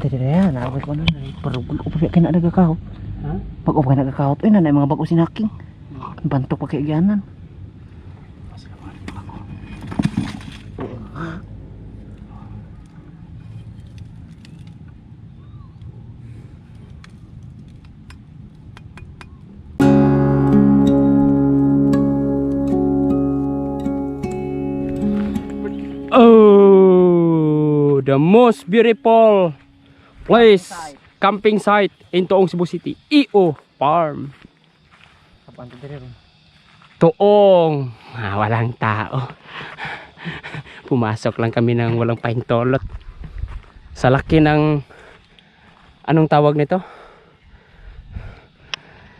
Ante dire ya, na ko na pero ko pa kay na nagakahot. Ha? Pag o kay nagakahot, ay na mga bago sinaking. Bantok pa kay gianan. Oh, the most beautiful place, camping site in Toong Cebu City, EO Farm. Toong, ah, walang tao. Pumasok lang kami ng walang pahintolot. Sa laki ng anong tawag nito?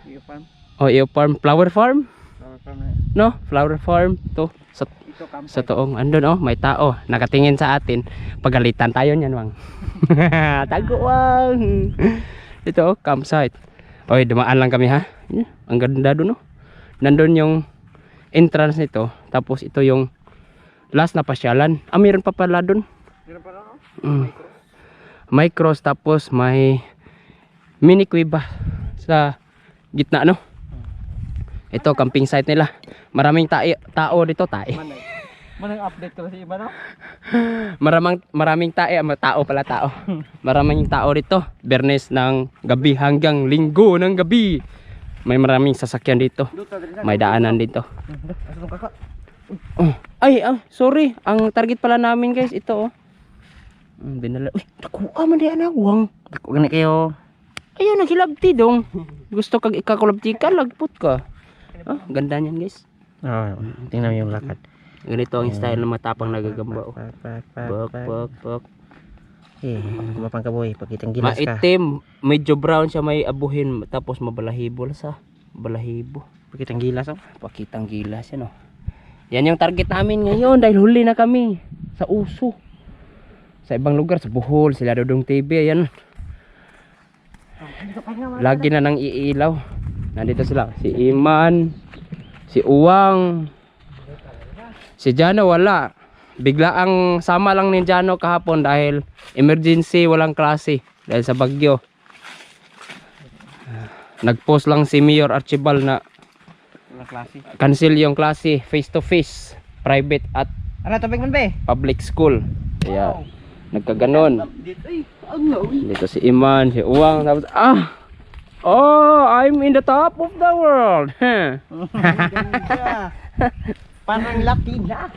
Iyo farm. O EO Farm, flower farm? Flower farm na. No, flower farm to sa. Sa toong andun oh, may tao nakatingin sa atin. Pagalitan tayo niyan, wang. Taguwang. Ito oh, campsite. Oy, dumaan lang kami ha. Ang ganda doon oh. Nandun yung entrance nito. Tapos ito yung last na pasyalan. Ah, mayroon pa pala doon. Meron pa no? Mm. May cross tapos may mini kuiba sa gitna no. Ito camping site nila. Maraming tae, tao dito, tae. Man ay. Man ang update ko sa iba no? Maraming maraming tae, ah, tao pala tao. Maraming tao dito. Bernes ng gabi hanggang linggo ng gabi. May maraming sasakyan dito. May daanan dito. Oh, ay, ah, sorry. Ang target pala namin guys, ito oh. Mm, dinala. Uy, nakuha man di anawang. Dako gani kayo. Ayaw, naghilabti dong. Gusto kag ikakulabti ka, lagput ka. Ah, ganda niyan guys. Oh, tingnan mo yung lakad. Ganito ang style ng matapang nagagamba. Oh. Bak, bak. Eh, kumapang ka boy, pakitang gilas ka. Maitim, medyo brown siya may abuhin tapos mabalahibo la sa balahibo. Pakitang gilas oh. Pakitang gilas yan oh. Yan yung target namin ngayon dahil huli na kami sa uso. Sa ibang lugar, sa Bohol, sila Dodong TV, ayan. Lagi na nang iilaw. Nandito sila, si Iman, si Uwang, si Jano wala. Bigla ang sama lang ni Jano kahapon dahil emergency, walang klase dahil sa bagyo. Nag-post lang si Mayor Archibald na klase. cancel yung klase face to face, private at Ano tubig man be? public school. Kaya nagkaganon. Dito ay, ang Dito si Iman, si Uwang, tapos ah! Oh, I'm in the top of the world. Huh. Parang lucky na.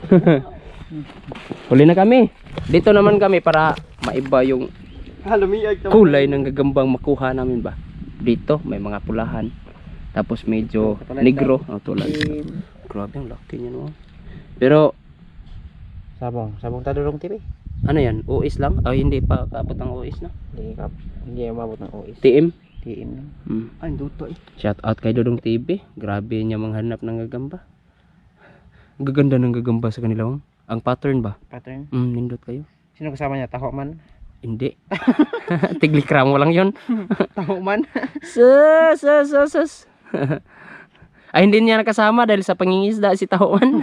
Huli na kami. Dito naman kami para maiba yung kulay ng gagambang makuha namin ba. Dito may mga pulahan. Tapos medyo negro. Oh, tulad. Grabe ang laki niya no. Pero Sabong, sabong tadurong TV. ano yan? OS lang? Ay hindi pa kaabot ang OS na. Hindi hindi umabot ng OS. TM. TM lang. Hmm. Ay, duto eh. Shout out kay Dodong TV. Grabe niya manghanap ng gagamba. Ang Gaganda ng gagamba sa kanila. oh. Ang pattern ba? Pattern. Mm, nindot kayo. Sino kasama niya? Taho man? Hindi. Tiglikram mo lang yon. Taho man? Sus, sus, sus, sus. Ay, hindi niya nakasama dahil sa pangingisda si Tahuan.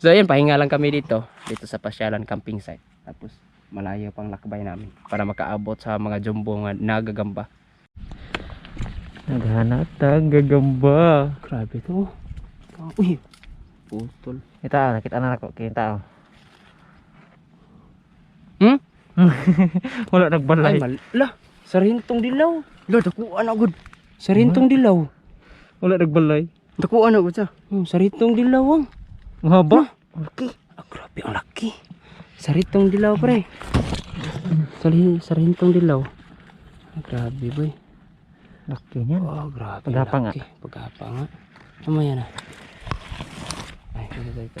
so, ayun, pahinga lang kami dito. Dito sa Pasyalan Camping Site. Tapos, malayo pang lakbay namin para makaabot sa mga jumbo nga nagagamba. Naghanap gagamba. Grabe to. Uy, putol. Kita, nakita na ako. Kita oh. Hmm? Wala Ay, nagbalay. mal... La, sarintong dilaw. La, dakuan agad. Sarintong dilaw. Wala nagbalay. Dakuan agad sa. Hmm, sarintong dilaw ang. Mahaba? Okay. Ah, grabe, ang laki. Saritong dilaw, pre. Sari, sarintong dilaw. Ah, grabe, boy. Laki niyan. Oh, grabe. Pagapa nga. Pagapa nga. Ano yan, ah? Ay, ano ba ito?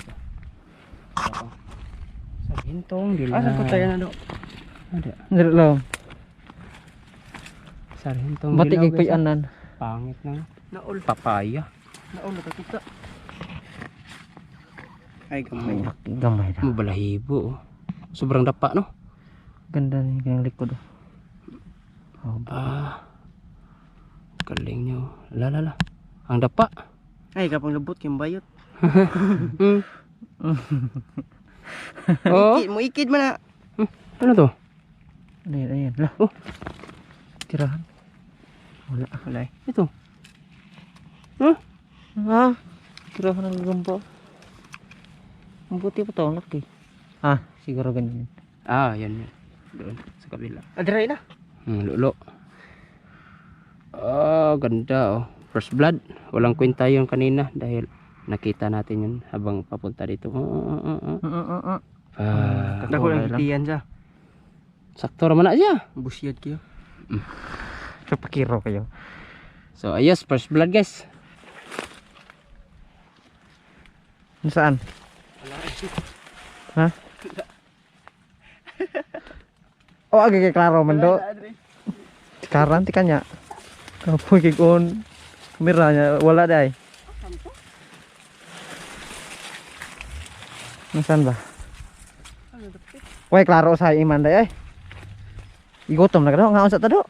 Sarintong dilaw. Asa po tayo na do? Ada. Ndiro lang. Sarintong Batik dilaw, kay guys, ah. anan. Pangit na. Naul. Papaya. Naon na kita. Ay, May laki gamay na. Mabalahibo. oh. Sobrang dapa, no? Ganda ni kanyang likod. oh. Oh, Ah. Galing nyo. La, la, la. Ang dapa. Ay, kapang labot kayong bayot. Hmm. Oo. Ikid mo, ikid man na. Ano to? Ano yan, ayan. Lah. Oh. Tirahan. Wala. Wala eh. Ito. Huh? Ah, tirahan ng gagamba. Ang buti pa to, ang laki. Ah, siguro ganyan. Ah, yan yan. Doon, sa kabila. Adiray na. Hmm, lulo. Oh, ganda oh. First blood. Walang kwenta yung kanina dahil nakita natin yun habang papunta dito. Oh, oh, oh, oh. Uh, uh, uh, uh. Ah, Ako lang Tiyan siya. sakto raman na siya. Busyad kayo. So, pakiro kayo. So, ayos, first blood guys. Nasaan? Ha? Oh, agi kay klaro man do. Sekarang ti kanya. Kapoy kay kon. Kamera niya wala dai. Nasaan ba? Wai klaro sa iman dai ay. Igutom na kado ngaon sa tado.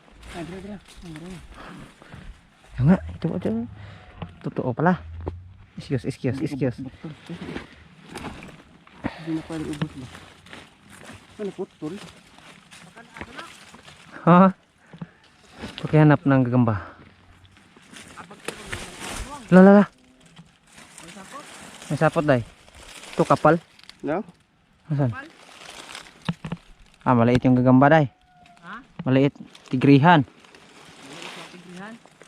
Yung nga, ito ito. Totoo pala. Iskiyos, iskiyos, iskiyos. Hindi na pwede ubos ba? Ano putol? Ha? Pagkihanap ng gagamba. La la la. May sapot day. Ito kapal. No? Nasaan? Ah, maliit yung gagamba day. Ha? Maliit. Tigrihan.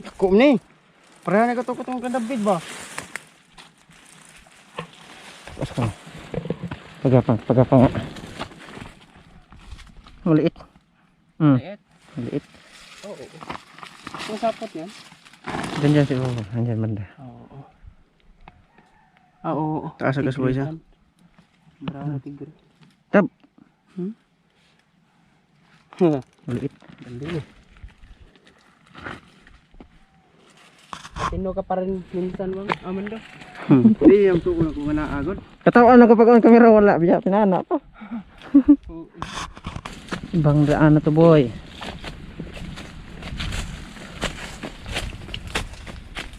Ako ni. Pareha na katukot ang kadabid ba? Ko. Pagapang, pagapang. Maliit. Hmm, Ayet. Maliit. Oo. Kung sapot yan. Diyan siguro. Andyan banda. Oo. Ah, oo. Taas ang kasboy siya. Bravo, tigre. Tab. Hmm? Maliit. Galing eh. Tino ka pa rin minsan bang Amando? Hindi, yung tuko na ko nga naagod. Katawan na kapag ang kamera wala. Biya, pinana pa. Ibang daan na to boy.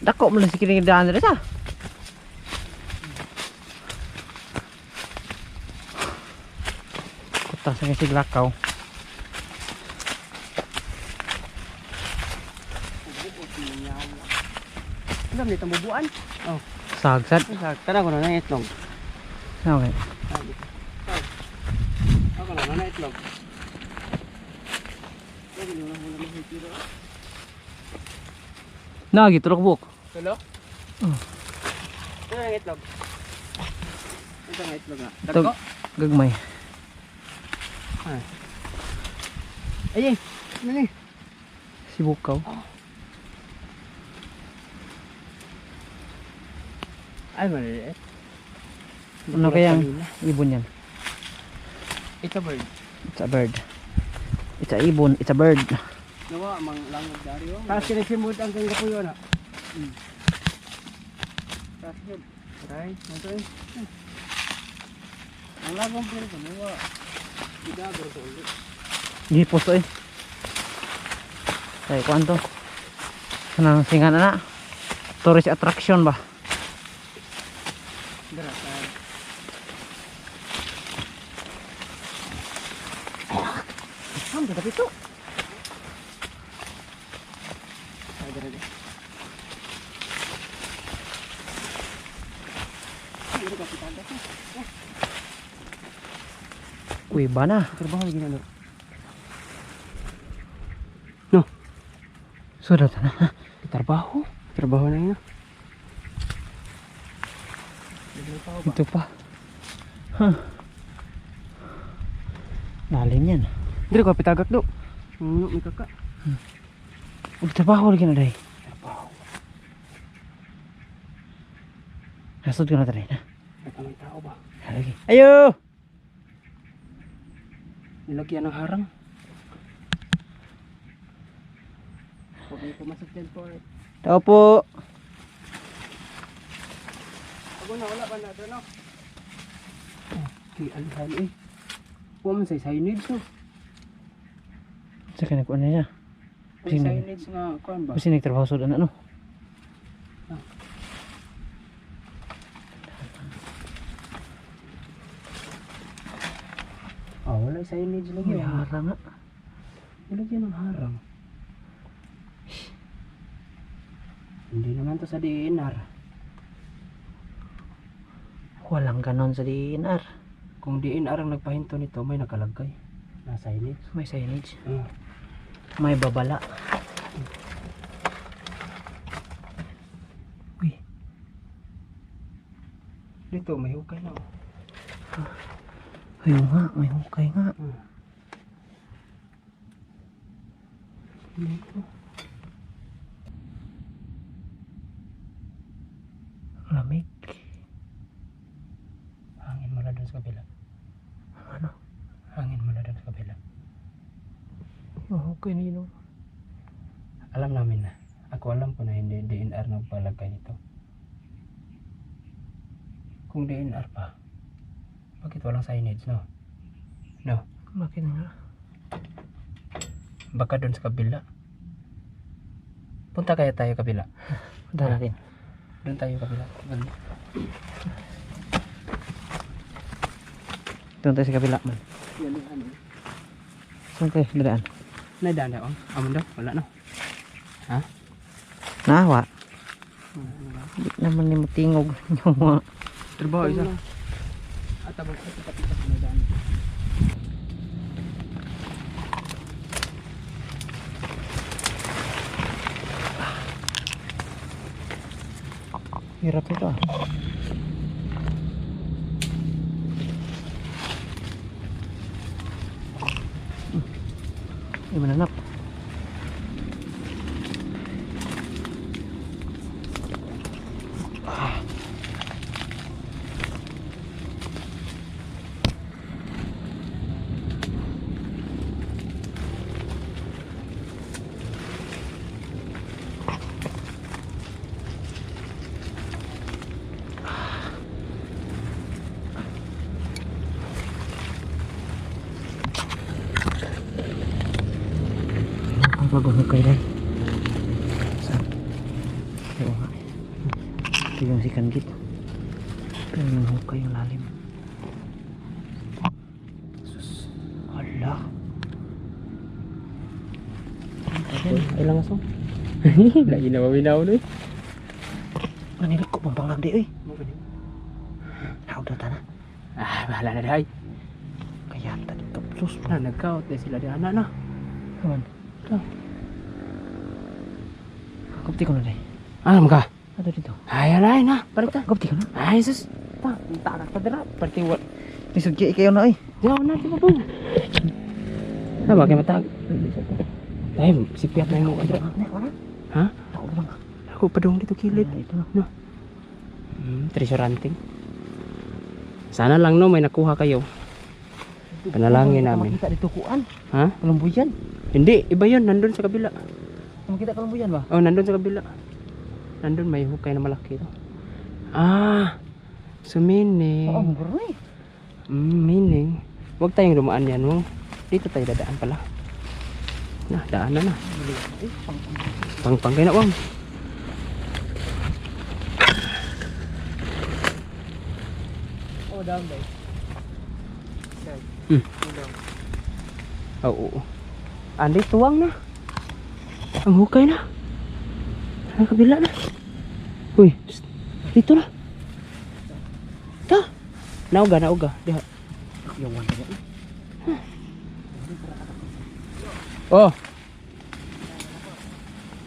Dako mo lang si kiring daan rin sa. Kuta sa kasi lakaw. Alam ni tamubuan. Sagsad. Tara ko na na itlog. Okay. Ako na na itlog. Nagi, turok buk. Hello? Oh. Ito ang itlog. Ito ang itlog nga. Ito, gagmay. Ayy, nani. Sibukaw. Ay, maliit. Ano kayang ibon yan? It's a bird. It's a bird. It's a ibon. It's a bird. Nawa, mang langod dari oh. Tapos kinisimod ang ganga po yun ah. Hmm. Tapos yun. Ito. Hmm. Ang lagong pero ko, nawa. Idagor ko ulit. Gipos eh. Kaya kuan to. Kanang singa na na. Tourist attraction ba? Dara, try. Saan ka dito? Try, dara, dara. Dito ka, pitanda ka. Uy, ba na? Trabaho lagi na, no? Sudah na. Trabaho? Trabaho na yun. Ito pa. Huh. Lalim yan. Dito ka, pitagak do. Hmm, may kaka. Uy, trabaho lagi na day. Trabaho. Nasod ko na tayo na. Kamay tao ba? Lagi. Ayo! Nilagyan ng harang. Huwag niyo pumasok dyan po eh. Tao po. Ako na, wala ba na doon no? Kay alhan eh. Huwag man sa signage no? Sa kanag kuan na niya. Kasi nagtrabaho sa ano. Ah, wala Ay, signage lagi. May harang nga. Nilagyan ng harang. Hindi naman to sa DNR. Walang ganon sa DNR. Kung DNR ang nagpahinto nito, may nakalagay. Na signage. May signage. Ah. May babala. Uy, Dito, may hukay na. oh. Ayun nga, may hukay nga. Lamig. Hangin mula doon sa kabila. Ano? Hangin mula doon sa kabila. Yung hukay nino. Alam namin na. Ako alam ko na hindi DNR nagpalagay nito. Kung DNR pa, bakit walang signage, no? No. Bakit nga? Baka doon sa kabila. Punta kaya tayo kabila. Punta natin. Doon tayo kabila. Doon. Tayo sa kabila man. Saan tayo? Dadaan. Naidaan na on. Amon daw, wala na. Ha? Naawa. Hindi naman ni matingog Trabaho isa. At abang ko kapit sa naidaan. hirap nito ah. Hmm. Hindi mananap. Paghukay lang. Saan? Ito nga. Ito yung sikan git. Ito yung hukay yung lalim. Sus. Hala. Ilang aso? Lagi na mawinaw no eh. Manilig ko pang panglag di oy. Haud na na. Ah, bahala na dahay. Kaya. Sus. Na, nag-count na sila di anak na. Kaman. Ito. Kapti ko na day. Alam ka? Ato dito. Ay, alay na. Balik ta. Kapti ko na. Ay, sus. Ta, tarak pa dira. Pati wat. Isugya ikaw na oy. Diyaw na, di ba po? Na, bakit matag? Ay, si Piat na yung mukha dira. Ha? Ako lang. Ako pa dong dito kilid. Ito na. Hmm, treasure hunting. Sana lang no, may nakuha kayo. Panalangin namin. Makita dito kuan. Ha? Kalumbuyan. Hindi, iba yun. Nandun sa kabila. Makita kalumbuyan ba? Oh, nandun sa kabila. Nandun may hukay na malaki to. Ah, so meaning, Oo, bro eh. mm, meaning, huwag tayong dumaan yan. Wong. Dito tayo dadaan pala. Na, daan na na. Pang pang kayo na, wang. Oh, down guys. Oo. oo. Andi, tuwang na. Ang hukay na. Ang kabila na. Uy, dito na. Ta. Nauga, nauga. Diha. Yawan na eh. Oh.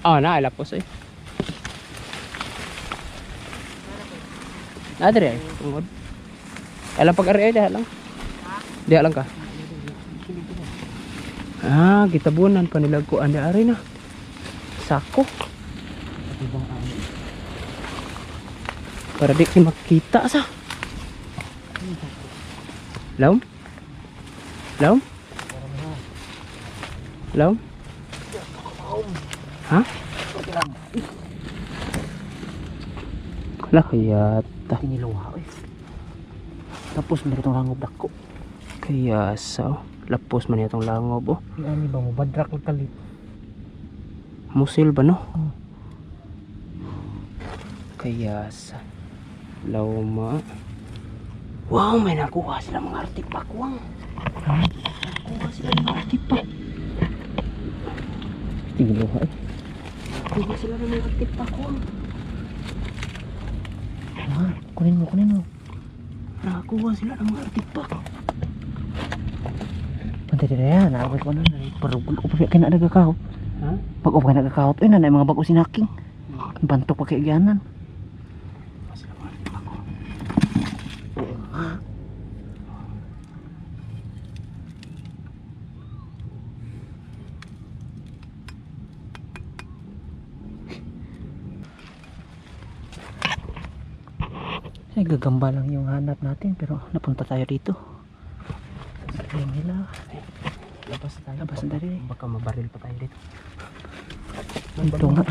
Oh, na lapos eh. Na dire, tungod. Alam pag ari diha lang. Diha lang ka. Ah, gitabunan pa nila ko andi ari na. Sako. Para di kayo makita sa. Laum? Laum? Laum? Ha? Kala kaya ta. Tiniluha eh. Tapos meron itong rangob dako. Kaya sa lapos man itong langob oh. Ano ba mo? Badrak kalit musil ba no? Hmm. Kaya sa lauma. Wow may nakuha sila mga artifact wang hmm. nakuha sila mga artifact tigluha eh nakuha sila ng mga artifact wang ah, kunin mo kunin mo. Nakakuha sila ng mga artifact pantay na yan nakapagkuha na parugol ko pa kaya nadaga Ha? Pag kaya nagkakahot. Ay, nanay mga bago sinaking. Bantok pa kaya gyanan. Sila mga tiktok ko. Ay, gagamba lang yung hanap natin. Pero napunta tayo dito. Sasabihin nila. Labas na tayo. Labas na tayo. Baka mabaril pa tayo dito. Ito nga.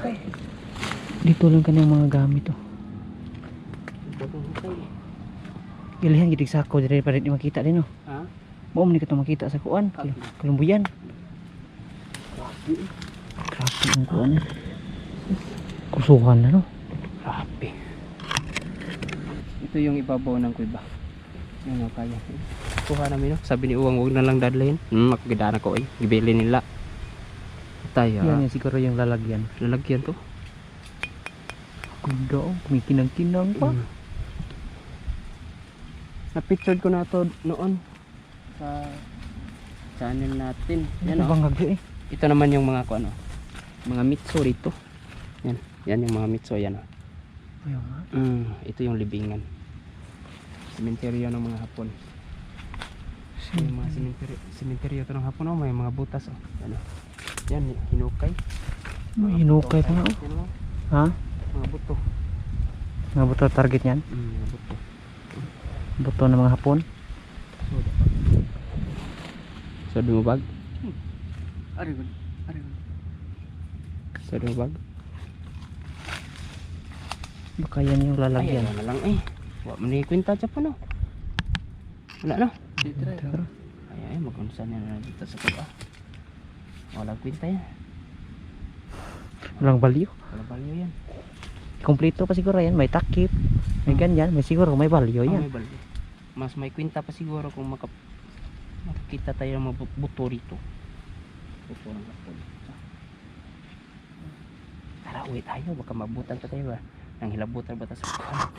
Dito lang kanyang mga gamit oh. Gilihan gidig sa ako dire pa rin makita din oh. Ha? Mao man kita makita sa kuan. Kal- Kalumbuyan. Grabe ang kuan. Kusuhan na no. Grabe. Ito yung ibabaw ng kuiba. Yan o kaya. Kuha namin no. Sabi ni Uwang huwag na lang dadalhin. Hmm, makaganda na ko eh. Gibili nila. Tayo. Yan yung siguro yung lalagyan. Lalagyan to. Ganda oh. Kumikinang-kinang pa. Mm. Na-pictured ko na to noon sa channel natin. Yan Yan o. hagdi eh. Ito naman yung mga ano. Mga mitso dito. Yan. Yan yung mga mitso yan o. Nga. Mm, ito yung libingan. Sementeryo ng mga hapon. Yung mga sementeryo, sementeryo to ng hapon oh, may mga butas oh. Yan oh. Yan, hinukay. May hinukay pa nga oh. Yan oh, Ha? mga buto. Mga buto target yan. Mm, mga buto. Buto ng mga hapon. So, dumubag? Ari ko. Ari ko. So, dumubag? Baka yan yung Ay, lalagyan. ano na lang eh. Wa man ni kwenta siya po no. Wala no. Pero, Ay, ay, magunsa na na dito sa tuba. Wala kwenta yan. Walang value. Wala value yan. Kompleto pa siguro yan. May takip. May ganyan. May siguro may value Oh, yan. may value. Mas may kwenta pa siguro kung maka makikita tayo ng buto rito. Buto ng hapon. Tara, uwi tayo. Baka mabutan pa tayo ba? Nang hilabutan ba tayo sa kuhan?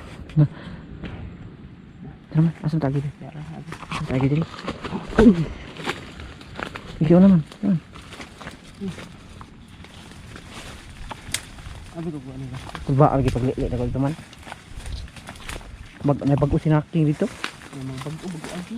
Tara man. Asam tagi dito. Abi. Tagi dito. Ikaw naman. Naman. Abi ko ano ba? Tuba lagi paglilit ako dito man. Bag may bago sinaking dito. May bago, bago abi.